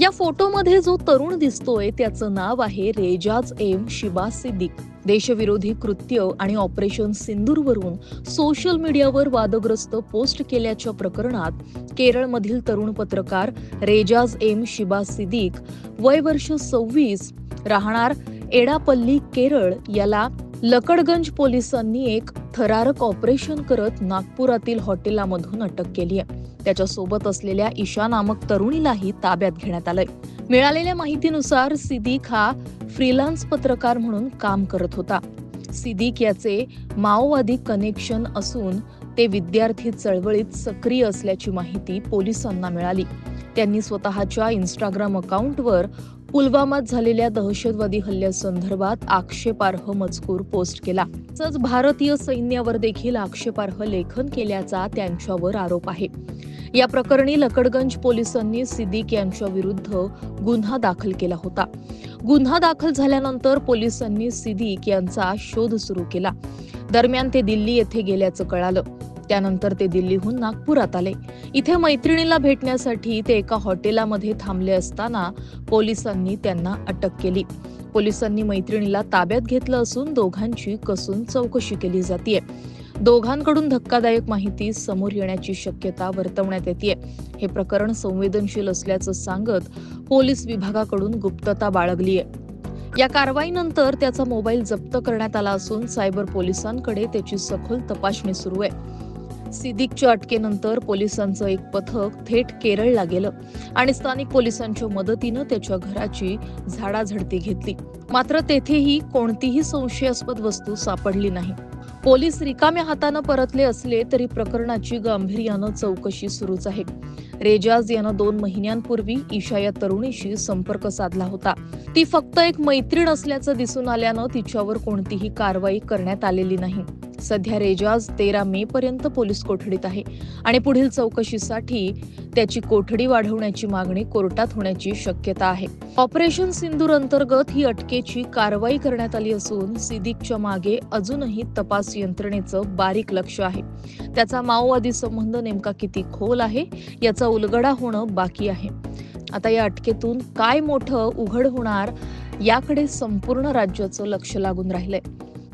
या फोटोमध्ये जो तरुण दिसतोय त्याचं नाव आहे रेजाज एम शिबा सिद्दीक देशविरोधी कृत्य आणि ऑपरेशन सिंदूरवरून सोशल मीडियावर वादग्रस्त पोस्ट केल्याच्या प्रकरणात केरळमधील तरुण पत्रकार रेजाज एम शिबा सिद्दीक वय वर्ष सव्वीस राहणार एडापल्ली केरळ. याला लकडगंज पोलिसांनी एक थरारक ऑपरेशन करत नागपुरातील हॉटेलामधून अटक केली आहे. त्याच्या सोबत असलेल्या ईशा नामक तरुणीलाही ताब्यात घेण्यात आलंय. मिळालेल्या माहितीनुसार सिद्दीक हा फ्रीलान्स पत्रकार म्हणून काम करत होता. सिद्दीक याचे माओवादी कनेक्शन असून ते विद्यार्थी चळवळीत सक्रिय असल्याची माहिती पोलिसांना मिळाली. त्यांनी स्वतःच्या इन्स्टाग्राम अकाउंटवर पुलवामात झालेल्या दहशतवादी हल्ल्यासंदर्भात आक्षेपार्ह मजकूर पोस्ट केला. तसंच भारतीय सैन्यावर देखील आक्षेपार्ह लेखन केल्याचा त्यांच्यावर आरोप आहे. या प्रकरणी लकडगंज पोलिसांनी सिद्दीक यांच्या विरुद्ध गुन्हा दाखल केला होता. गुन्हा दाखल झाल्यानंतर पोलिसांनी सिद्दीक यांचा शोध सुरू केला. दरम्यान ते दिल्ली येथे गेल्याचं कळालं. त्यानंतर ते दिल्लीहून नागपुरात आले. इथे मैत्रिणीला भेटण्यासाठी ते एका हॉटेलामध्ये थांबले असताना पोलिसांनी त्यांना अटक केली. पोलिसांनी मैत्रिणीला ताब्यात घेतलं असून दोघांची कसून चौकशी केली जाते दोघांकडून धक्कादायक माहिती समोर येण्याची शक्यता वर्तवण्यात येते हे प्रकरण संवेदनशील असल्याचं सांगत पोलीस विभागाकडून गुप्तता बाळगली आहे या कारवाईनंतर त्याचा मोबाईल जप्त करण्यात आला असून सायबर पोलिसांकडे त्याची सखोल तपासणी सुरू आहे. सिद्दीकच्या अटकेनंतर पोलिसांचं एक पथक थेट केरळला गेलं आणि स्थानिक पोलिसांच्या मदतीनं त्याच्या घराची झाडाझडती घेतली. मात्र तेथेही कोणतीही संशयास्पद वस्तू सापडली नाही. पोलीस रिकाम्या हातानं परतले असले तरी प्रकरणाची गांभीर्यानं चौकशी सुरूच आहे. रेजाज यानं दोन महिन्यांपूर्वी ईशा या तरुणीशी संपर्क साधला होता. ती फक्त एक मैत्रीण असल्याचं दिसून आल्यानं तिच्यावर कोणतीही कारवाई करण्यात आलेली नाही. सध्या रेजाज तेरा मे पर्यंत पोलीस कोठडीत आहे. आणि पुढील चौकशीसाठी त्याची कोठडी वाढवण्याची मागणी कोर्टात होण्याची शक्यता आहे. ऑपरेशन सिंदूर अंतर्गत ही अटकेची कारवाई करण्यात आली असून सिदिकच्या मागे अजूनही तपास यंत्रणेचं बारीक लक्ष आहे. त्याचा माओवादी संबंध नेमका किती खोल आहे याचा उलगडा होणं बाकी आहे. आता या अटकेतून काय मोठं उघड होणार याकडे संपूर्ण राज्याचं लक्ष लागून राहिलंय.